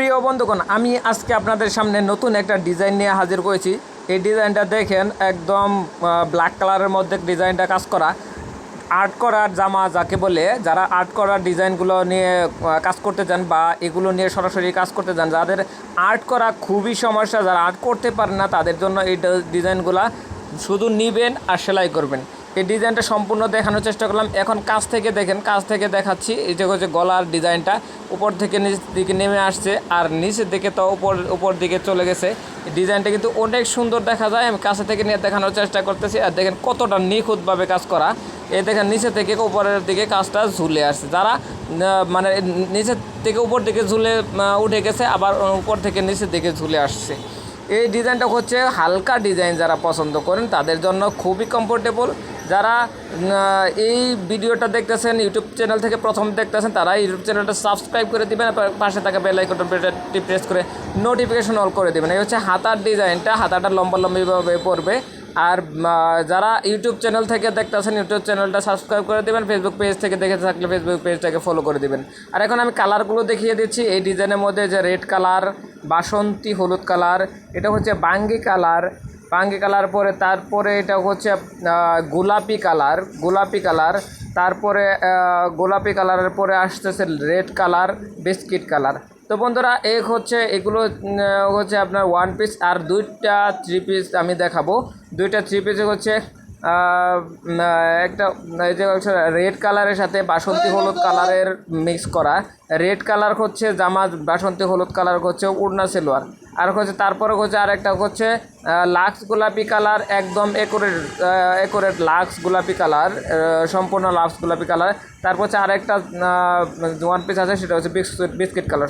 প্রিয় বন্ধুগণ, আমি আজকে আপনাদের সামনে নতুন একটা ডিজাইন নিয়ে হাজির করেছি এই ডিজাইনটা দেখেন, একদম ব্ল্যাক কালারের মধ্যে ডিজাইনটা কাজ করা। আর্ট করার জামা যাকে বলে, যারা আর্ট করার ডিজাইনগুলো নিয়ে কাজ করতে চান বা এগুলো নিয়ে সরাসরি কাজ করতে চান, যাদের আর্ট করা খুবই সমস্যা, যারা আর্ট করতে পারেন না, তাদের জন্য এই ডিজাইনগুলা শুধু নিবেন আর সেলাই করবেন। এই ডিজাইনটা সম্পূর্ণ দেখানোর চেষ্টা করলাম। এখন কাছ থেকে দেখেন, কাছ থেকে দেখাচ্ছি। এই যে হচ্ছে গলার ডিজাইনটা, উপর থেকে নিচ দিকে নেমে আসছে আর নিচের দিকে তো উপর উপর দিকে চলে গেছে। ডিজাইনটা কিন্তু অনেক সুন্দর দেখা যায়, আমি কাছে থেকে নিয়ে দেখানোর চেষ্টা করতেছি। আর দেখেন কতটা নিখুঁতভাবে কাজ করা। এই দেখেন, নিচে থেকে উপরের দিকে কাজটা ঝুলে আসছে। যারা মানে নিচের থেকে উপর দিকে ঝুলে উঠে গেছে, আবার উপর থেকে নিচের দিকে ঝুলে আসছে। এই ডিজাইনটা হচ্ছে হালকা ডিজাইন যারা পছন্দ করেন, তাদের জন্য খুবই কমফোর্টেবল যারা এই ভিডিওটা দেখতেছেন, ইউটিউব চ্যানেল থেকে প্রথম দেখতেছেন, তারা ইউটিউব চ্যানেলটা সাবস্ক্রাইব করে দিবেন পাশে থাকা বেল প্রেস করে নোটিফিকেশন অল করে দেবেন। এই হচ্ছে হাতার ডিজাইনটা হাতাটা লম্বা লম্বিভাবে পড়বে। আর যারা ইউটিউব চ্যানেল থেকে দেখতেছেন, ইউটিউব চ্যানেলটা সাবস্ক্রাইব করে দেবেন ফেসবুক পেজ থেকে দেখে থাকলে ফেসবুক পেজটাকে ফলো করে দিবেন। আর এখন আমি কালারগুলো দেখিয়ে দিচ্ছি। এই ডিজাইনের মধ্যে যে রেড কালার বাসন্তী, হলুদ কালার এটা হচ্ছে বাঙ্গি কালার বাঙ্গি কালার, পরে তারপরে এটা হচ্ছে গোলাপি কালার গোলাপি কালার, তারপরে গোলাপি কালারের পরে আসতেছে রেড কালার, বিস্কিট কালার। তো বন্ধুরা, এক হচ্ছে এগুলো হচ্ছে আপনার ওয়ান পিস আর দুইটা থ্রি পিস আমি দেখাবো। দুইটা থ্রি পিস হচ্ছে একটা এই যে হচ্ছে রেড কালারের সাথে বাসন্তী হলুদ কালারের মিক্স করা। রেড কালার হচ্ছে জামা বাসন্তী হলুদ কালার হচ্ছে উড়না সেলোয়ার। আর হচ্ছে তারপরে হচ্ছে আরেকটা হচ্ছে আহ, লাক্স গোলাপি কালার একদম একরেট একরেট লাক্স গোলাপি কালার সম্পূর্ণ লাক্স গোলাপি কালার তারপর হচ্ছে আরেকটা ওয়ান পিস আছে সেটা হচ্ছে বিস্কুট বিস্কিট কালার